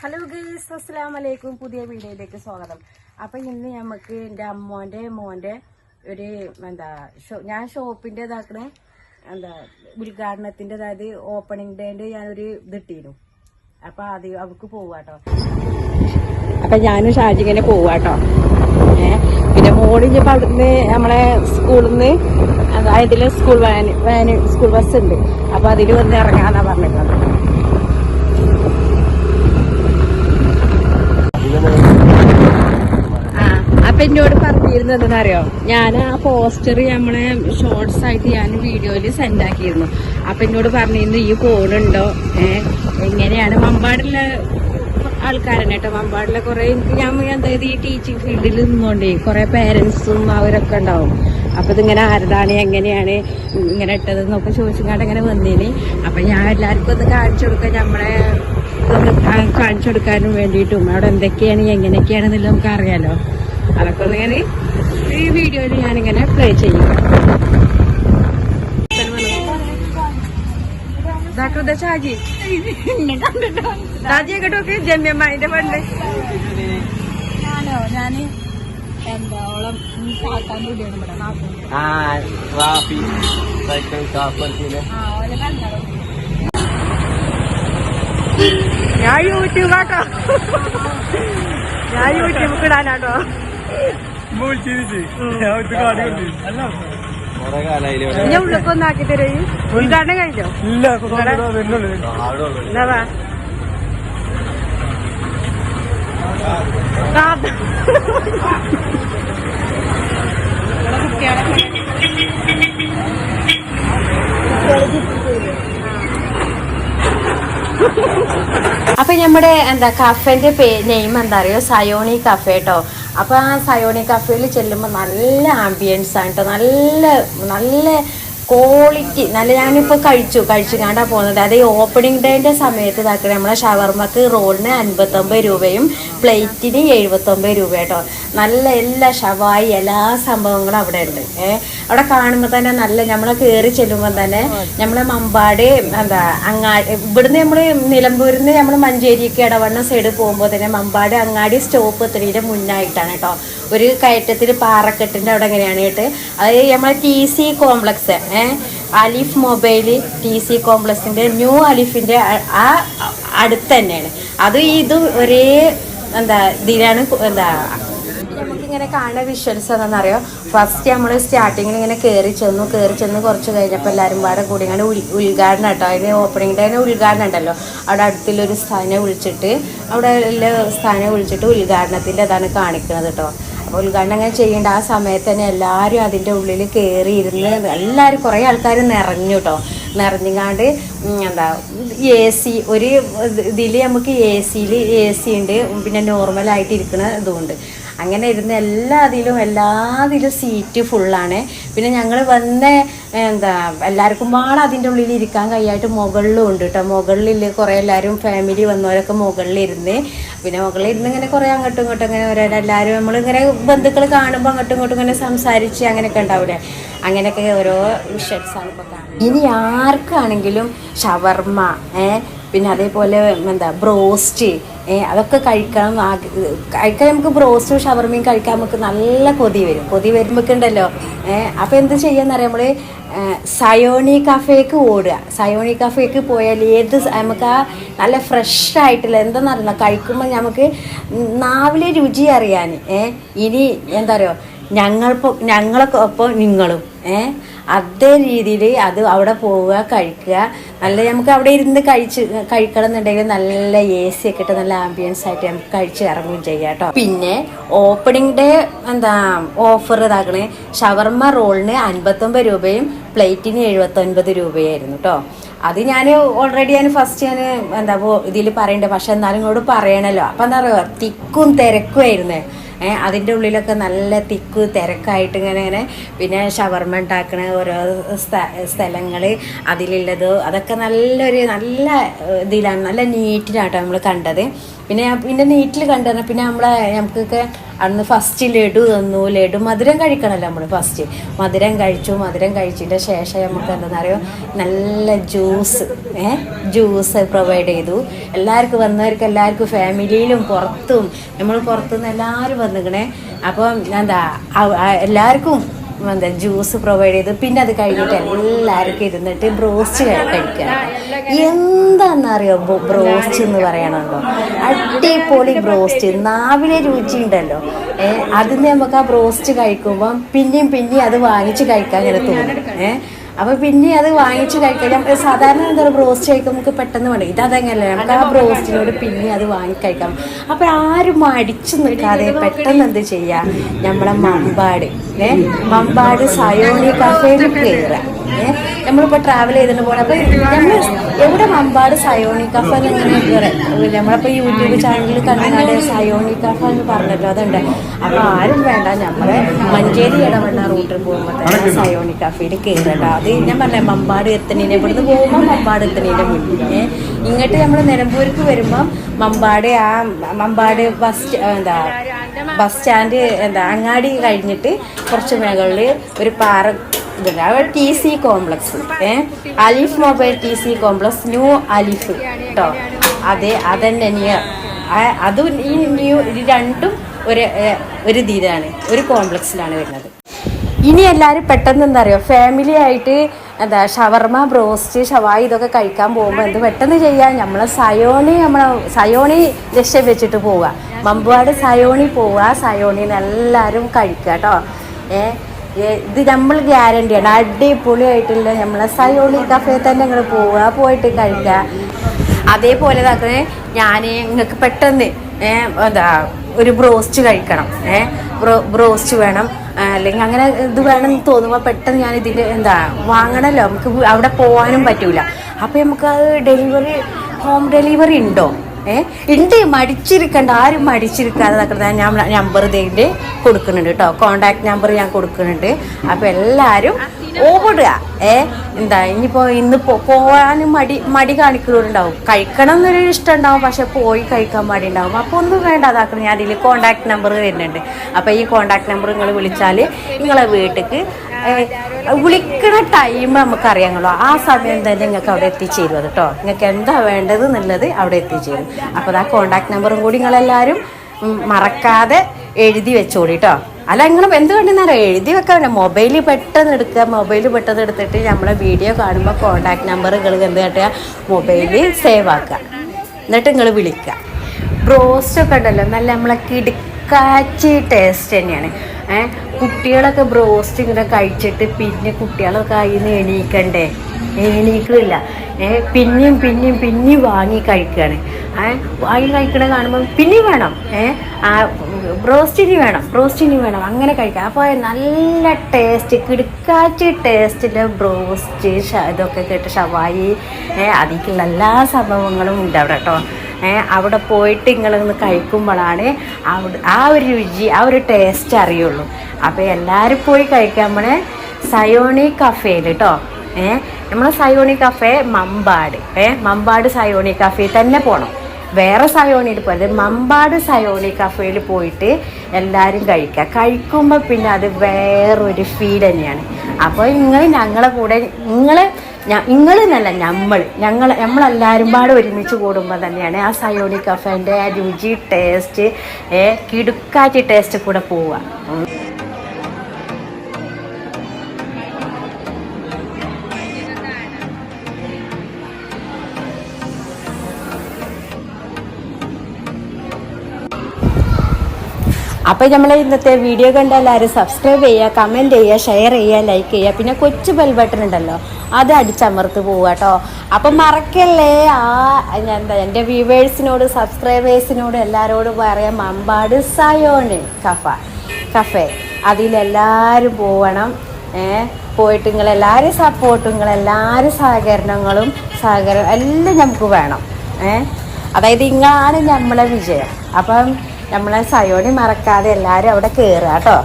Hello guys അസ്സാം വലൈക്കും പുതിയ വീഡിയോയിലേക്ക് സ്വാഗതം. അപ്പൊ ഇന്ന് നമുക്ക് എന്റെ അമ്മോന്റെ മോന്റെ ഒരു എന്താ ഷോ- ഞാൻ ഷോപ്പിന്റെ ഇതാക്കണ എന്താ ഉദ്ഘാടനത്തിന്റെ അതായത് ഓപ്പണിംഗ് ഡേന്റെ ഞാനൊരു ഇതിട്ടിരുന്നു അപ്പൊ അത് അവക്ക് പോവാട്ടോ. അപ്പൊ ഞാനും ഷാജി ഇങ്ങനെ പോവാട്ടോ പിന്നെ മോളിഞ്ഞപ്പോ അവിടുന്ന് നമ്മളെ സ്കൂളിൽ നിന്ന് അതായത് സ്കൂൾ വാൻ വാന് സ്കൂൾ ബസ് ഉണ്ട് അപ്പൊ അതിൽ വന്ന് ഇറങ്ങാന്നാ പറഞ്ഞിട്ടുള്ളത് ആ അപ്പൊ എന്നോട് പറഞ്ഞിരുന്നു അറിയോ ഞാൻ ആ പോസ്റ്റർ നമ്മളെ ഷോർട്സ് ആയിട്ട് ഞാൻ വീഡിയോയിൽ സെൻഡ് ആക്കിയിരുന്നു. അപ്പൊ എന്നോട് പറഞ്ഞിരുന്നു ഈ ഫോണുണ്ടോ ഏഹ് എങ്ങനെയാണ്? മമ്പാടിലെ ആൾക്കാരനെ കേട്ടോ മമ്പാടിലെ കുറെ ഞാൻ എന്തായത് ഈ ടീച്ചിങ് ഫീൽഡിൽ നിന്നുകൊണ്ടേ കുറെ പേരൻസും അവരൊക്കെ ഉണ്ടാവും. അപ്പൊ ഇതിങ്ങനെ ആരതാണ് എങ്ങനെയാണ് ഇങ്ങനെ ഇട്ടത് ഇട്ടതെന്നൊക്കെ ചോദിച്ചുകൊണ്ട് അങ്ങനെ വന്നേന്. അപ്പൊ ഞാൻ എല്ലാവർക്കും ഒന്ന് കാണിച്ചു കൊടുക്കാൻ നമ്മളെ ഇതൊന്ന് കാണിച്ചു കൊടുക്കാനും വേണ്ടിയിട്ടും. അവിടെ എന്തൊക്കെയാണ് എങ്ങനെയൊക്കെയാണെന്നുള്ളത് നമുക്ക് അറിയാലോ അതൊക്കെ ഒന്ന് ഞാൻ ഈ വീഡിയോയിൽ ഞാനിങ്ങനെ പ്ലേ ചെയ്യും ഇതാക്കൃത ഷാജി. ഷാജി എങ്ങോട്ടൊക്കെ ജമ്യമ്മന്റെ പണ്ട്. ഞാനോ? ഞാൻ എന്താ ഞാൻ ഞാൻ യൂട്യൂബ് ഇടാനാട്ടോ. കുറെ കാലായില്ലേ ഇനി ഉള്ളിക്കൊന്നും ആക്കി തരൂ. ഉദ്ഘാടനം കഴിഞ്ഞോ? എന്താ വാ? കാ- അപ്പൊ നമ്മുടെ എന്താ കഫേന്റെ നെയിം എന്താ അറിയോ? സയോണി കഫേ കേട്ടോ അപ്പൊ ആ സയോണി കഫേയിൽ ചെല്ലുമ്പോൾ നല്ല ആംബിയൻസ് ആണ് കേട്ടോ നല്ല നല്ല ക്വാളിറ്റി നല്ല ഞാനിപ്പോൾ കഴിച്ചു കഴിച്ചു കണ്ടാ പോകുന്നത്. അത് ഈ ഓപ്പണിംഗ് ഡേന്റെ സമയത്ത് ഇതാക്കണേ നമ്മളെ ഷവർമ്മക്ക് റോളിന് അൻപത്തൊമ്പത് രൂപയും പ്ലേറ്റിന് എഴുപത്തൊമ്പത് രൂപ കേട്ടോ നല്ല എല്ലാ ഷവായി എല്ലാ സംഭവങ്ങളും അവിടെ ഉണ്ട്. ഏഹ് അവിടെ കാണുമ്പോൾ തന്നെ നല്ല നമ്മളെ കയറി ചെല്ലുമ്പോൾ തന്നെ നമ്മളെ മമ്പാട് എന്താ അങ്ങാടി ഇവിടുന്ന് നമ്മൾ നിലമ്പൂരിൽ നിന്ന് നമ്മൾ മഞ്ചേരിക്ക് ഇടവണ്ണ സൈഡ് പോകുമ്പോൾ തന്നെ മമ്പാട് അങ്ങാടി സ്റ്റോപ്പ് എത്തുന്നതിന്റെ മുന്നായിട്ടാണ് കേട്ടോ ഒരു കയറ്റത്തിൽ പാറക്കെട്ടിന്റെ അവിടെ എങ്ങനെയാണ് കേട്ട്? അത് നമ്മളെ T C complex Alif mobile T C കോംപ്ലക്സിന്റെ new അലിഫിന്റെ ആ അടുത്ത് തന്നെയാണ്. അത് ഇത് ഒരേ എന്താ ഇതിലാണ് എന്താ? നമുക്കിങ്ങനെ കാണുന്ന വിഷ്വൽസ് എന്താണെന്നറിയോ? ഫസ്റ്റ് നമ്മൾ സ്റ്റാർട്ടിങ്ങിൽ ഇങ്ങനെ കയറി ചെന്നു കയറി ചെന്ന് കുറച്ച് കഴിഞ്ഞപ്പോൾ എല്ലാവരും പാടെ കൂടി ഇങ്ങനെ ഉദ്ഘാടനം കേട്ടോ അതിന് ഓപ്പണിംഗ് ഡേ ഉദ്ഘാടനം ഉണ്ടല്ലോ. അവിടെ അടുത്തുള്ളൊരു സ്ഥാനം വിളിച്ചിട്ട് അവിടെ എല്ലാ സ്ഥാനെ വിളിച്ചിട്ട് ഉദ്ഘാടനത്തിന്റെ അതാണ് കാണിക്കുന്നത് കേട്ടോ. ഉദ്ഘാടനം ചെയ്യേണ്ട ആ സമയത്ത് തന്നെ എല്ലാവരും അതിന്റെ ഉള്ളിൽ കയറി ഇരുന്ന് എല്ലാവരും കുറേ ആൾക്കാർ നിറഞ്ഞു കേട്ടോ നിറഞ്ഞുകാണ്ട് എന്താ എ സി ഒരു ഇതിൽ നമുക്ക് എ സിയിൽ എ സി ഉണ്ട് പിന്നെ നോർമലായിട്ട് ഇരിക്കുന്ന ഇതുമുണ്ട് അങ്ങനെ ഇരുന്ന് എല്ലാ ഇതിലും എല്ലാതിലും സീറ്റ് ഫുള്ളാണ് പിന്നെ ഞങ്ങൾ വന്ന എന്താ എല്ലാവർക്കും പാടെ അതിന്റെ ഉള്ളിൽ ഇരിക്കാൻ കഴിയായിട്ട് മുകളിലും ഉണ്ട് കേട്ടോ മുകളിൽ കുറേ എല്ലാവരും ഫാമിലി വന്നവരൊക്കെ മുകളിലിരുന്ന്. പിന്നെ മുകളിലിരുന്ന് ഇങ്ങനെ കുറേ അങ്ങോട്ടും ഇങ്ങോട്ടും ഇങ്ങനെ ഓരോ എല്ലാവരും നമ്മളിങ്ങനെ ബന്ധുക്കൾ കാണുമ്പോൾ അങ്ങോട്ടും ഇങ്ങോട്ടും ഇങ്ങനെ സംസാരിച്ച് അങ്ങനെയൊക്കെ ഉണ്ടാവില്ലേ അങ്ങനെയൊക്കെ ഓരോ വിഷയസാണ് ഇപ്പോൾ കാണുന്നത്. ഇനി ആർക്കാണെങ്കിലും ഷവർമ്മ പിന്നെ അതേപോലെ എന്താ ബ്രോസ്റ്റ് അതൊക്കെ കഴിക്കണം. കഴിക്കാൻ നമുക്ക് ബ്രോസ്റ്റും ഷവർമയും കഴിക്കാൻ നമുക്ക് നല്ല കൊതി വരും. കൊതി വരുമ്പോഴൊക്കെ ഏഹ് അപ്പോൾ എന്ത് ചെയ്യാന്നറിയാം നമ്മൾ സയോണി കഫേക്ക് ഓടുക. സയോണി കഫേക്ക് പോയാൽ ഏത് നമുക്ക് ആ നല്ല ഫ്രഷ് ആയിട്ടുള്ള എന്താണെന്നറിയില്ല കഴിക്കുമ്പോൾ നമുക്ക് നാവിലെ രുചി അറിയാൻ. ഏഹ് ഇനി എന്താ പറയുക? ഞങ്ങൾക്കൊ ഞങ്ങൾക്ക് ഒപ്പം നിങ്ങളും. ഏ? അതേ രീതിയിൽ അത് അവിടെ പോവുക കഴിക്കുക. നല്ല നമുക്ക് അവിടെ ഇരുന്ന് കഴിച്ച് കഴിക്കണം എന്നുണ്ടെങ്കിൽ നല്ല എ സി ഒക്കെ ഇട്ട് നല്ല ആംബിയൻസ് ആയിട്ട് നമുക്ക് കഴിച്ച് ഇറങ്ങുകയും ചെയ്യാം കേട്ടോ. പിന്നെ ഓപ്പണിംഗ് ഡേ എന്താ ഓഫർ ഇതാക്കണേ. ഷവർമ റോളിന് അൻപത്തൊമ്പത് രൂപയും പ്ലേറ്റിന് എഴുപത്തൊൻപത് രൂപയായിരുന്നു കേട്ടോ. അത് ഞാൻ ഓൾറെഡി ഞാൻ ഫസ്റ്റ് ഞാൻ എന്താ ഇതിൽ പറയണ്ടേ. പക്ഷെ എന്നാലും ഇങ്ങോട്ട് പറയണല്ലോ. അപ്പം എന്താ പറയുക തിക്കും തിരക്കുമായിരുന്നേ അതിന്റെ ഉള്ളിലൊക്കെ നല്ല തിക്ക് തിരക്കായിട്ട് ഇങ്ങനെ ഇങ്ങനെ പിന്നെ ഷവർമ ഉണ്ടാക്കണ ഓരോ സ്ഥലങ്ങൾ അതിലുള്ളത്. അതൊക്കെ നല്ലൊരു നല്ല ഇതിലാണ് നല്ല നീറ്റിലാട്ടോ നമ്മൾ കണ്ടത്. പിന്നെ പിന്നെ നീറ്റിൽ കണ്ടു പിന്നെ നമ്മളെ നമുക്കൊക്കെ അന്ന് ഫസ്റ്റ് ലഡു തന്നു. ലഡു മധുരം കഴിക്കണമല്ലോ നമ്മൾ ഫസ്റ്റ് മധുരം കഴിച്ചു മധുരം കഴിച്ചതിന്റെ ശേഷം നമുക്ക് എന്താണെന്ന് അറിയോ? നല്ല ജ്യൂസ് ഏ? ജ്യൂസ് പ്രൊവൈഡ് ചെയ്തു. എല്ലാവർക്കും വന്നവർക്ക് എല്ലാവർക്കും ഫാമിലിയിലും പുറത്തും നമ്മൾ പുറത്തുനിന്ന് എല്ലാവരും വന്നിക്കണേ. അപ്പം എന്താ എല്ലാവർക്കും എന്താ ജ്യൂസ് പ്രൊവൈഡ് ചെയ്ത് പിന്നെ അത് കഴിഞ്ഞിട്ട് എല്ലാവർക്കും ഇരുന്നിട്ട് ബ്രോസ്റ്റ് കഴിക്കാം. എന്താണെന്നറിയോ ബ്രോസ്റ്റ് എന്ന് പറയണല്ലോ അടിപൊളി ബ്രോസ്റ്റ്. നാവിലെ രുചി ഉണ്ടല്ലോ. ഏഹ് അതിന് നമുക്ക് ആ ബ്രോസ്റ്റ് കഴിക്കുമ്പം പിന്നെയും പിന്നെയും അത് വാങ്ങിച്ച് കഴിക്കാൻ ഇങ്ങനെ തോന്നും. ഏഹ് അപ്പൊ പിന്നെ അത് വാങ്ങിച്ച് കഴിക്കാൻ സാധാരണ എന്താ പറയുക ബ്രോസ്റ്റ് കഴിക്കുമ്പോൾ നമുക്ക് പെട്ടെന്ന് വേണം. ഇത് അതങ്ങനല്ല നമുക്ക് ആ ബ്രോസ്റ്റിനോട് പിന്നെ അത് വാങ്ങി കഴിക്കാം അപ്പൊ ആരും മടിച്ചു നിൽക്കാതെ പെട്ടെന്ന് എന്ത് ചെയ്യാം? നമ്മളെ മമ്പാട് ഏ? മമ്പാട് സയോണി കഫേയിൽ കയറുക നമ്മളിപ്പോൾ ട്രാവൽ ചെയ്തിട്ട് പോകണം അപ്പൊ നമ്മൾ എവിടെ മമ്പാട് സയോണി കഫ എന്നിങ്ങനെ നമ്മളിപ്പോ യൂട്യൂബ് ചാനലിൽ കണ്ടാൽ സയോണി കഫ എന്ന് പറഞ്ഞല്ലോ അതുണ്ട്. അപ്പൊ ആരും വേണ്ട. നമ്മളെ മഞ്ചേരി ഇടവണ്ണ റൂട്ടിൽ പോകുമ്പോൾ സയോണി കഫയിൽ കേട്ടോ. അത് ഞാൻ പറഞ്ഞ മമ്പാട് എത്തണീനെ ഇവിടുന്ന് പോകുമ്പോൾ മമ്പാട് എത്തണീന്റെ മുന്നേ. ഇങ്ങോട്ട് നമ്മൾ നിലമ്പൂർക്ക് വരുമ്പം മമ്പാട് ആ മമ്പാട് ബസ് എന്താ ബസ് സ്റ്റാൻഡ് എന്താ അങ്ങാടി കഴിഞ്ഞിട്ട് കുറച്ച് മേഖലകളിൽ ഒരു പാറ ടി സി കോംപ്ലക്സ് ഏ? Alif mobile T C complex new Alif കേട്ടോ അതെ അതന്നെ നിയർ അതും ഈ ന്യൂ രണ്ടും ഒരു ഒരു ഇതിലാണ് ഒരു കോംപ്ലക്സിലാണ് വരുന്നത്. ഇനി എല്ലാവരും പെട്ടെന്ന് എന്താ പറയുക ഫാമിലി ആയിട്ട് എന്താ ഷവർമ ബ്രോസ്റ്റ് ഷവായി ഇതൊക്കെ കഴിക്കാൻ പോകുമ്പോൾ എന്ത് പെട്ടെന്ന് ചെയ്യാൻ നമ്മളെ സയോണി നമ്മളെ സയോണി ലക്ഷ്യം വെച്ചിട്ട് പോവുക മമ്പാട് സയോണി പോവുക സയോണിന്ന് എല്ലാവരും കഴിക്കുക കേട്ടോ ഏ, ഇത് നമ്മൾ ഗ്യാരണ്ടിയാണ് അടിപൊളിയായിട്ടുള്ള നമ്മളെ സയോണി കഫേ തന്നെ നിങ്ങൾ പോവുക പോയിട്ട് കഴിക്കുക അതേപോലെ തന്നെ ഞാൻ നിങ്ങൾക്ക് പെട്ടെന്ന് എന്താ ഒരു ബ്രോസ്റ്റ് കഴിക്കണം ഏ? ബ്രോ ബ്രോസ്റ്റ് വേണം. അല്ലെങ്കിൽ അങ്ങനെ ഇത് വേണം തോന്നുമ്പോൾ പെട്ടെന്ന് ഞാൻ ഇതിന്റെ എന്താ വാങ്ങണമല്ലോ നമുക്ക് അവിടെ പോകാനും പറ്റൂല. അപ്പോൾ നമുക്ക് അത് ഡെലിവറി ഹോം ഡെലിവറി ഉണ്ടോ? ഏ? ഉണ്ട് മടിച്ചിരിക്കണ്ട. ആരും മടിച്ചിരിക്കാതെ നടക്കുന്നത് ഞാൻ നമ്പർ ഇതിന്റെ കൊടുക്കുന്നുണ്ട് കേട്ടോ. കോണ്ടാക്ട് നമ്പർ ഞാൻ കൊടുക്കുന്നുണ്ട്. അപ്പോൾ എല്ലാവരും ഓടുക ഏ എന്താ ഇനിയിപ്പോൾ ഇന്ന് പോവാനും മടി മടി കാണിക്കുന്നവരുണ്ടാവും. കഴിക്കണം എന്നൊരു ഇഷ്ടം ഉണ്ടാവും പക്ഷെ പോയി കഴിക്കാൻ മടി ഉണ്ടാവും അപ്പോൾ ഒന്നും വേണ്ട ഞാൻ ഇതിൽ കോണ്ടാക്ട് നമ്പർ വരുന്നുണ്ട്. അപ്പോൾ ഈ കോണ്ടാക്ട് നമ്പർ നിങ്ങൾ വിളിച്ചാൽ നിങ്ങളെ വീട്ടിലേക്ക് വിളിക്കണ ടൈം നമുക്കറിയാമല്ലോ. ആ സമയം തന്നെ നിങ്ങൾക്ക് അവിടെ എത്തിച്ചേരും അത് കേട്ടോ നിങ്ങൾക്ക് എന്താ വേണ്ടത് എന്നുള്ളത് അവിടെ എത്തിച്ചേരും. അപ്പോൾ ആ കോണ്ടാക്ട് നമ്പറും കൂടി നിങ്ങളെല്ലാവരും മറക്കാതെ എഴുതി വെച്ചോളി കേട്ടോ അല്ല നിങ്ങൾ എന്ത് കണ്ടെന്നാലും എഴുതി വെക്കാൻ മൊബൈലിൽ പെട്ടെന്ന് എടുക്കുക മൊബൈലിൽ പെട്ടെന്ന് എടുത്തിട്ട് നമ്മളെ വീഡിയോ കാണുമ്പോൾ കോണ്ടാക്ട് നമ്പർ നിങ്ങൾ എന്ത് കാട്ടുക? മൊബൈലിൽ സേവ് ആക്കുക. എന്നിട്ട് നിങ്ങൾ വിളിക്കുക. ബ്രോസ്റ്റ് ഒക്കെ ഉണ്ടല്ലോ നല്ല നമ്മളെ കിടക്കാച്ചി ടേസ്റ്റ് തന്നെയാണ്. ഏഹ് കുട്ടികളൊക്കെ ബ്രോസ്റ്റ് ഇങ്ങനെ കഴിച്ചിട്ട് പിന്നെ കുട്ടികളൊക്കെ അതിൽ നിന്ന് എണീക്കണ്ടേ? എണീക്കില്ല ഏ പിന്നെയും പിന്നെയും പിന്നെയും വാങ്ങി കഴിക്കുകയാണ് വാങ്ങി കഴിക്കണ കാണുമ്പോൾ പിന്നെയും വേണം. ബ്രോസ്റ്റിനി വേണം. ബ്രോസ്റ്റിനി വേണം. അങ്ങനെ കഴിക്കാം. അപ്പോൾ നല്ല ടേസ്റ്റ് കിടുക്കാച്ചി ടേസ്റ്റിന്റെ ബ്രോസ്റ്റ് ഇതൊക്കെ കേട്ട് ഷവായി. അതിലേക്കുള്ള എല്ലാ സംഭവങ്ങളും ഉണ്ട് അവിടെ കേട്ടോ. അവിടെ പോയിട്ട് നിങ്ങളൊന്ന് കഴിക്കുമ്പോഴാണ് അവിടെ ആ ഒരു രുചി ആ ഒരു ടേസ്റ്റ് അറിയുള്ളൂ. അപ്പോൾ എല്ലാവരും പോയി കഴിക്കാൻ പോണേ സയോണി കഫേയിൽ കേട്ടോ. ഏഹ് നമ്മളെ സയോണി കഫേ മമ്പാട്. ഏ? മമ്പാട് സയോണി കഫേ തന്നെ പോകണം വേറെ സയോണിയിൽ പോലെ മമ്പാട് സയോണി കഫേയിൽ പോയിട്ട് എല്ലാവരും കഴിക്കുക കഴിക്കുമ്പോൾ പിന്നെ അത് വേറൊരു ഫീൽ തന്നെയാണ്. അപ്പോൾ നിങ്ങൾ ഞങ്ങളെ കൂടെ നിങ്ങൾ നിങ്ങൾ എന്നല്ല നമ്മൾ ഞങ്ങൾ നമ്മളെല്ലാവരും പാടെ ഒരുമിച്ച് കൂടുമ്പോൾ തന്നെയാണ് ആ സയോണി കഫേന്റെ ആ രുചി ടേസ്റ്റ് കിടുക്കാച്ചി ടേസ്റ്റ് കൂടെ പോവുക. അപ്പോൾ നമ്മൾ ഇന്നത്തെ വീഡിയോ കണ്ട എല്ലാവരും സബ്സ്ക്രൈബ് ചെയ്യുക കമന്റ് ചെയ്യുക ഷെയർ ചെയ്യുക ലൈക്ക് ചെയ്യുക. പിന്നെ കൊച്ചു ബെൽ ബട്ടൺ ഉണ്ടല്ലോ അത് അടിച്ചമർത്ത് പോവുക കേട്ടോ അപ്പം മറക്കല്ലേ? ആ ഞാൻ എന്താ എന്റെ വ്യൂവേഴ്സിനോട് സബ്സ്ക്രൈബേഴ്സിനോട് എല്ലാവരോടും പറയാം മമ്പാട് സയോണ് കഫ കഫേ. അതിലെല്ലാവരും പോവണം. പോയിട്ട് നിങ്ങളെല്ലാവരും സപ്പോർട്ടും നിങ്ങളെല്ലാവരും സഹകരണങ്ങളും സഹകരണം എല്ലാം നമുക്ക് വേണം. ഏ അതായത് ഇങ്ങാണ് നമ്മളെ വിജയം. അപ്പം നമ്മളെ സയോണി മറക്കാതെ എല്ലാവരും അവിടെ കയറുക കേട്ടോ.